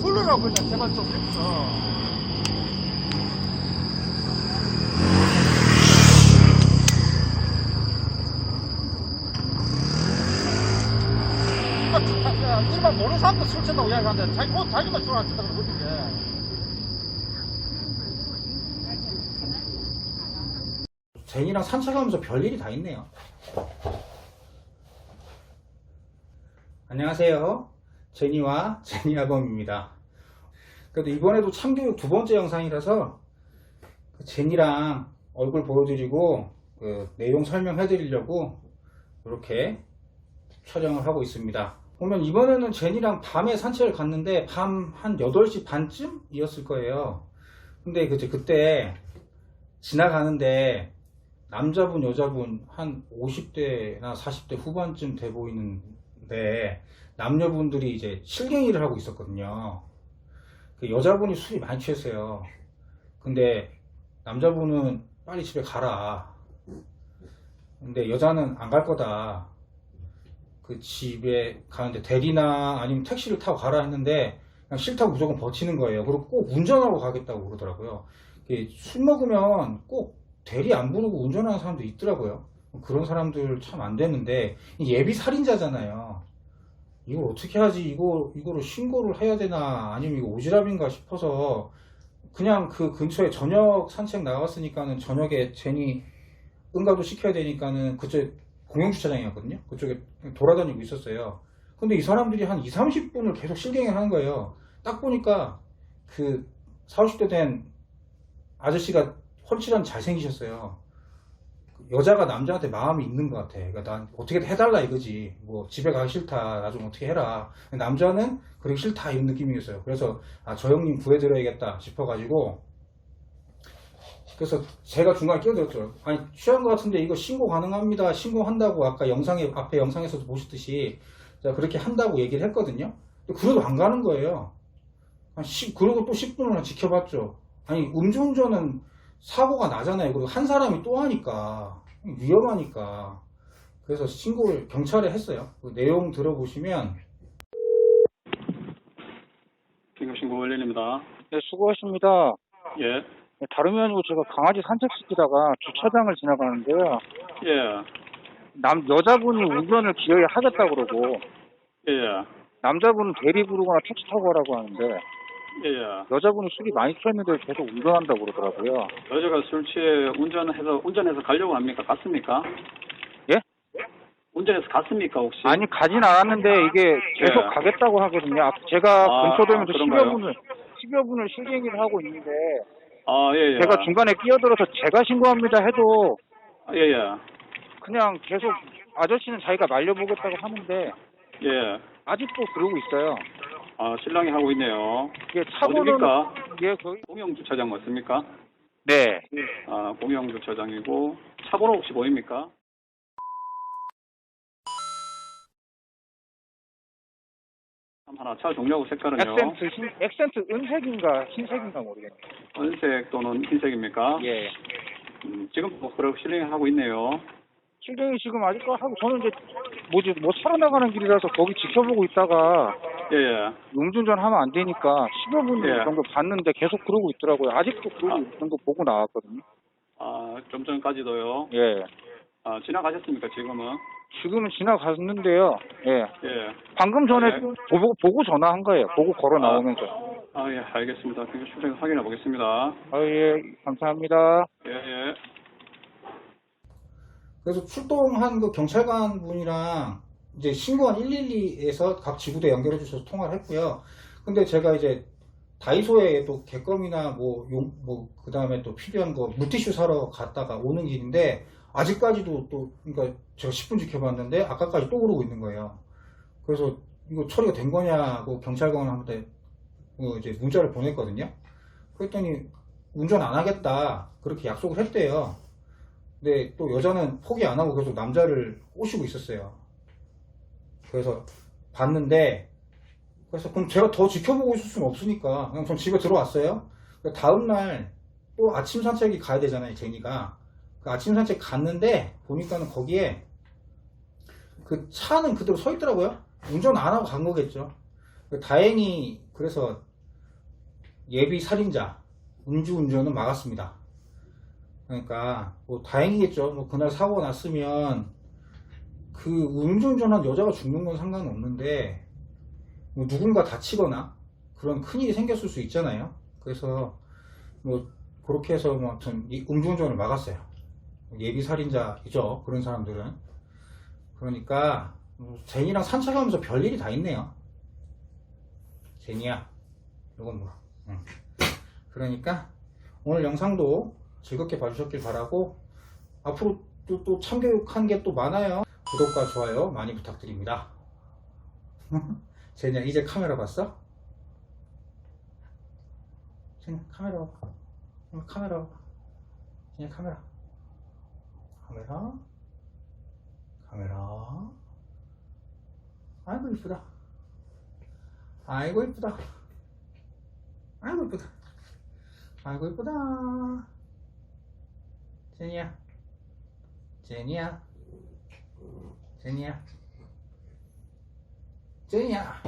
풀으라고 그냥 제발 좀 했어. 야, 일반 모르는 사람도 술 취한다고 이야기하는데 자기 뭐 자기만 술안 취한다고 그러는 게. 제니랑 산책하면서 별일이 다 있네요. 안녕하세요. 제니와 제니아범입니다. 그래도 이번에도 참교육 두 번째 영상이라서 그 제니랑 얼굴 보여드리고 그 내용 설명해 드리려고 이렇게 촬영을 하고 있습니다. 보면 이번에는 제니랑 밤에 산책을 갔는데 밤 한 8시 반쯤이었을 거예요. 근데 그때, 그때 지나가는데 남자분, 여자분 한 50대나 40대 후반쯤 돼 보이는데 남녀분들이 이제 실갱이를 하고 있었거든요. 그 여자분이 술이 많이 취했어요. 근데 남자분은 빨리 집에 가라. 근데 여자는 안 갈 거다. 그 집에 가는데 대리나 아니면 택시를 타고 가라 했는데 그냥 싫다고 무조건 버티는 거예요. 그리고 꼭 운전하고 가겠다고 그러더라고요. 술 먹으면 꼭 대리 안 부르고 운전하는 사람도 있더라고요. 그런 사람들 참 안 되는데 이 예비 살인자잖아요. 이걸 어떻게 하지? 이거 이거를 신고를 해야 되나? 아니면 이거 오지랖인가 싶어서 그냥 그 근처에 저녁 산책 나갔으니까는 저녁에 제니 응가도 시켜야 되니까는 그쪽 공영주차장이었거든요. 그쪽에 돌아다니고 있었어요. 근데 이 사람들이 한 2, 30분을 계속 실갱을 하는 거예요. 딱 보니까 그 40, 50대 된 아저씨가 헐칠한 잘생기셨어요. 여자가 남자한테 마음이 있는 것 같아. 그러니까 난 어떻게든 해달라 이거지. 뭐 집에 가기 싫다. 나 좀 어떻게 해라. 남자는 그러기 싫다 이런 느낌이었어요. 그래서 아, 저 형님 구해드려야겠다 싶어가지고 그래서 제가 중간에 끼어들었죠. 아니 취한 것 같은데 이거 신고 가능합니다. 신고한다고 아까 영상에 앞에 영상에서도 보셨듯이 제가 그렇게 한다고 얘기를 했거든요. 그래도 안 가는 거예요. 한 10, 그리고 또 10분을 지켜봤죠. 아니 음주운전은 사고가 나잖아요. 그리고 한 사람이 또 하니까 위험하니까. 그래서 신고를 경찰에 했어요. 그 내용 들어보시면 긴급신고 원련입니다. 네, 수고하십니다. 예, 네, 다름이 아니고 제가 강아지 산책시키다가 주차장을 지나가는데요. 예, 남, 여자분이 운전을 기어이 하겠다 그러고, 예, 예, 남자분은 대리 부르거나 택시 타고 가라고 하는데, 예, 예. 여자분이 술이 많이 취했는데 계속 운전한다고 그러더라고요. 여자가 술 취해 운전해서, 운전해서 가려고 합니까? 갔습니까? 예? 운전해서 갔습니까, 혹시? 아니, 가진 않았는데 이게 계속 예. 가겠다고 하거든요. 앞- 제가 아, 근처 되면서 아, 10여 그런가요? 분을, 10여 분을 실갱이를 하고 있는데, 아, 예, 예. 제가 중간에 끼어들어서 제가 신고합니다 해도, 아, 예, 예. 그냥 계속 아저씨는 자기가 말려보겠다고 하는데, 예. 아직도 그러고 있어요. 아, 신랑이 하고 있네요. 이게 차고는, 어디입니까? 예, 거기, 공영 주차장 맞습니까? 네. 아, 공영 주차장이고, 차 번호 혹시 보입니까? 하나 차 종류하고 색깔은요? 액센트 흰, 액센트 은색인가 흰색인가 모르겠네요. 은색 또는 흰색입니까? 예. 음, 지금 뭐 그렇게 실행하고 있네요. 실경이 지금 아직도 하고 저는 이제 뭐지 뭐 차로 나가는 길이라서 거기 지켜보고 있다가 예, 예. 용준전 하면 안 되니까 10여 분 예. 정도 봤는데 계속 그러고 있더라고요. 아직도 그러고 아. 있는 거 보고 나왔거든요. 아, 좀 전까지도요. 예. 아, 지나가셨습니까, 지금은? 지금은 지나갔는데요. 예. 예. 방금 전에 네. 보고, 보고 전화한 거예요. 보고 걸어 아. 나오면서. 아, 예, 알겠습니다. 그 출장 확인해 보겠습니다. 아, 예. 감사합니다. 예, 예. 그래서 출동한 그 경찰관 분이랑 이제 신고한 112에서 각 지구대 연결해 주셔서 통화를 했고요. 근데 제가 이제 다이소에 또 개껌이나 뭐 용, 뭐, 그 다음에 또 필요한 거 물티슈 사러 갔다가 오는 길인데 아직까지도 또, 그러니까 제가 10분 지켜봤는데 아까까지 또 그러고 있는 거예요. 그래서 이거 처리가 된 거냐고 경찰관한테 어, 이제 문자를 보냈거든요. 그랬더니 운전 안 하겠다. 그렇게 약속을 했대요. 근데 또 여자는 포기 안 하고 계속 남자를 꼬시고 있었어요. 그래서 봤는데 그래서 그럼 제가 더 지켜보고 있을 수는 없으니까 그냥 전 집에 들어왔어요. 그 다음날 또 아침 산책이 가야 되잖아요, 제니가. 그 아침 산책 갔는데 보니까는 거기에 그 차는 그대로 서 있더라고요. 운전 안 하고 간 거겠죠. 그 다행히 그래서 예비 살인자 음주운전은 막았습니다. 그러니까 뭐 다행이겠죠. 뭐 그날 사고가 났으면 그 음주운전한 여자가 죽는 건 상관없는데 뭐 누군가 다치거나 그런 큰일이 생겼을 수 있잖아요. 그래서 뭐 그렇게 해서 뭐 아무튼 이 음주운전을 막았어요. 예비 살인자이죠. 그런 사람들은. 그러니까 뭐 제니랑 산책하면서 별일이 다 있네요. 제니야, 이건 뭐. 응. 그러니까 오늘 영상도 즐겁게 봐주셨길 바라고 앞으로 또, 또 참교육한 게 또 많아요. 구독과 좋아요 많이 부탁드립니다. 제니야 이제 카메라 봤어? 제니야 카메라 카메라. 제니야 카메라. 카메라. 카메라. 아이고 이쁘다. 아이고 이쁘다. 아이고 이쁘다. 아이고 이쁘다. 제니야. 제니야. 제니야. 제니야.